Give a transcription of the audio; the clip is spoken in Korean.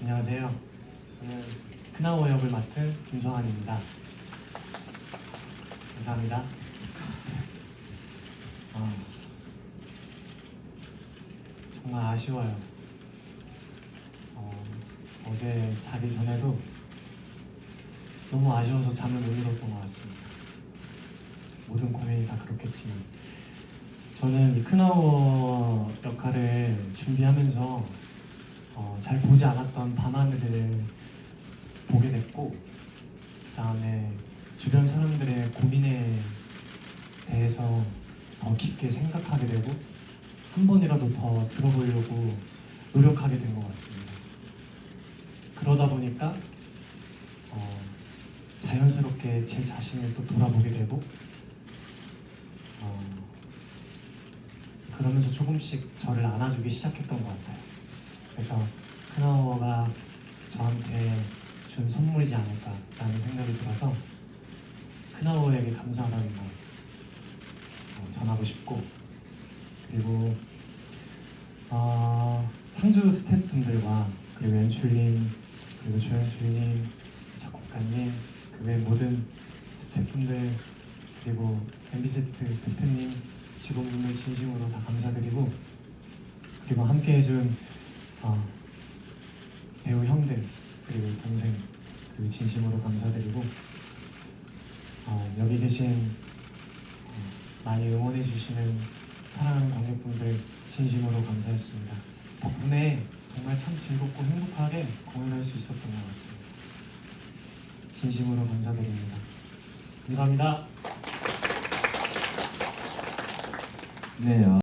안녕하세요. 저는 크나워 역을 맡은 김성환입니다. 감사합니다. 아, 정말 아쉬워요. 어, 어제 자기 전에도 너무 아쉬워서 잠을 못 이뤘던 것 같습니다. 모든 공연이 다 그렇겠지만 저는 이 크나워 역할을 준비하면서 어, 잘 보지 않았던 밤하늘을 보게 됐고 그다음에 주변 사람들의 고민에 대해서 더 깊게 생각하게 되고 한 번이라도 더 들어보려고 노력하게 된 것 같습니다. 그러다 보니까 어, 자연스럽게 제 자신을 또 돌아보게 되고 어, 그러면서 조금씩 저를 안아주기 시작했던 것 같아요. 그래서 크나워가 저한테 준 선물이지 않을까라는 생각이 들어서 크나워에게 감사하다는 말 어, 전하고 싶고 그리고 어, 상주 스태프분들과 그리고 연출님 그리고 조연출님 작곡가님 그 외 모든 스태프분들 그리고 MBZ 대표님 직원분들 진심으로 다 감사드리고 그리고 함께 해준 어, 배우 형들 그리고 동생 그리고 진심으로 감사드리고 어, 여기 계신 어, 많이 응원해 주시는 사랑하는 관객분들 진심으로 감사했습니다. 덕분에 정말 참 즐겁고 행복하게 공연할 수 있었던 것 같습니다. 진심으로 감사드립니다. 감사합니다. 네, 아,